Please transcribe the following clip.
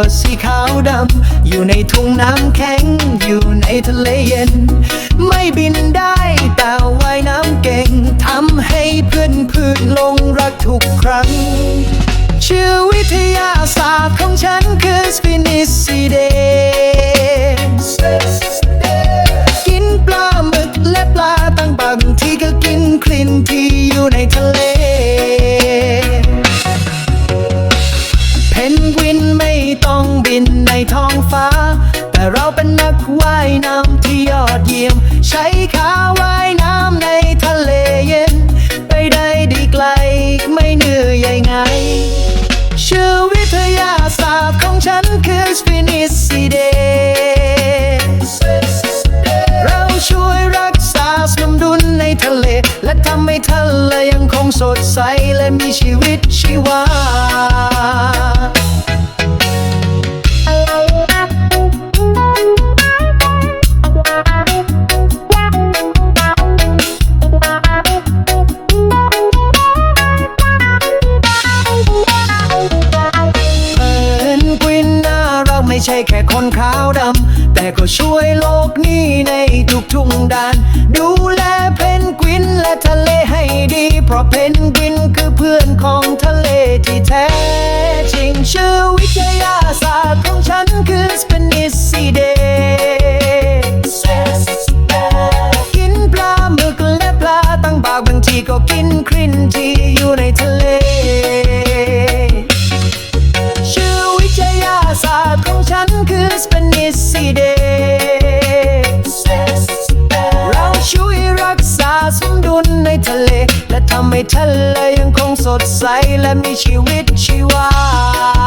วสีขาวดำ อยู่ในทุ่งน้ำแข็ง อยู่ในทะเลเย็น ไม่บินได้แต่ว่ายน้ำเก่งทำให้เพื่อนพืนลงรักทุกครั้ง ชื่อวิทยาศาสตร์ของฉันคือสปินิซิเดกินปลาหมึกและปลาตั้งบางที่ก็กินคลินที่อยู่ในทะเล เพนกวินไม่ ต้องบินในท้องฟ้า แต่เราเป็นนักว่ายน้ำที่ยอดเยี่ยม ใช้ขาว่ายน้ำในทะเลเย็น ไปได้ดีไกลไม่เหนื่อยไง ชื่อวิทยาศาสตร์ของฉันคือสปินิซิเดเราช่วยรักษาสมดุลในทะเล และทำให้ทะเลยังคงสดใสและมีชีวิตชีวา ใช่แค่คนขาวดำ แต่ก็ช่วยโลกนี้ในทุกทุ่งด้าน ดูแลเพนกวินและทะเลให้ดี เพราะเพนกวินคือเพื่อนของทะเลที่แท้จริงชื่อวิทยาศาสตร์ของฉันคือสเปนิซิเดกินปลาหมึกและปลาตั้งบากบางทีก็กินครินที ทะเล และทำให้ทะเลยังคงสดใสและมีชีวิตชีวา